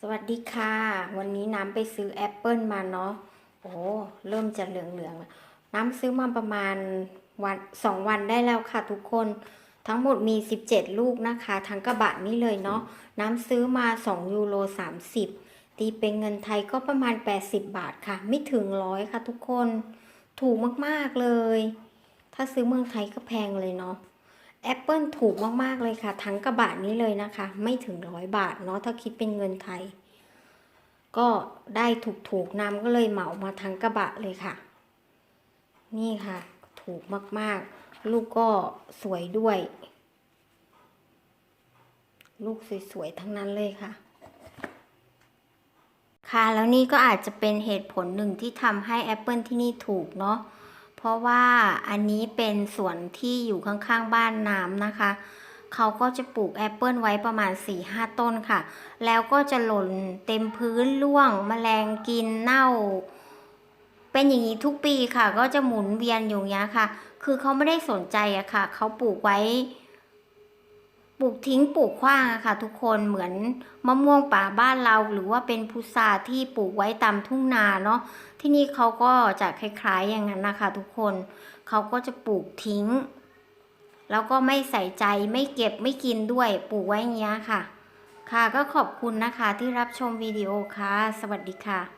สวัสดีค่ะ วันนี้น้ำไปซื้อแอปเปิลมาเนาะโอ้เริ่มจะเหลืองๆแล้วน้ำซื้อมาประมาณวันสองวันได้แล้วค่ะทุกคนทั้งหมดมี 17 ลูกนะคะ ทั้งกระบะนี้เลยเนาะน้ำซื้อมา 2 ยูโร 30 ตีเป็นเงินไทยก็ประมาณ 80 บาทค่ะ ไม่ถึงร้อยค่ะทุกคน ถูกมากๆเลย ถ้าซื้อเมืองไทยก็แพงเลยเนาะ แอปเปิลถูกมาก ๆ เลยค่ะ ทั้งกระบะนี้เลยนะคะ ไม่ถึงร้อยบาทเนาะถ้าคิดเป็นเงินไทย ก็ได้ถูกๆนำก็เลยเหมามาทั้งกระบะเลยค่ะ นี่ค่ะ ถูกมากๆ ลูกก็สวยด้วย ลูกสวย ๆ ทั้งนั้นเลยค่ะ ค่ะแล้วนี่ก็อาจจะเป็นเหตุผลหนึ่งที่ทำให้แอปเปิลที่นี่ถูกเนาะ ราะว่าอันนี้เป็นสวนที่อยู่ข้างๆบ้านน้ำนะคะ เขาก็จะปลูกแอปเปิลไว้ประมาณ 4-5 ต้นค่ะ แล้วก็จะหล่นเต็มพื้นร่วงแมลงกินเน่า เป็นอย่างนี้ทุกปีค่ะ ก็จะหมุนเวียนอยู่อย่างเงี้ยค่ะ คือเขาไม่ได้สนใจอะค่ะ เขาปลูกไว้ ปลูกทิ้งปลูกขว้างอะค่ะ ทุกคนเหมือนมะม่วงป่าบ้านเราหรือว่าเป็นพุทราที่ปลูกไว้ตามทุ่งนาเนาะที่นี่เขาก็จะคล้ายๆอย่างนั้นนะคะ ทุกคนเขาก็จะปลูกทิ้ง แล้วก็ไม่ใส่ใจไม่เก็บไม่กินด้วยปลูกไว้อย่างเงี้ยค่ะ ค่ะก็ขอบคุณนะคะที่รับชมวิดีโอค่ะ สวัสดีค่ะ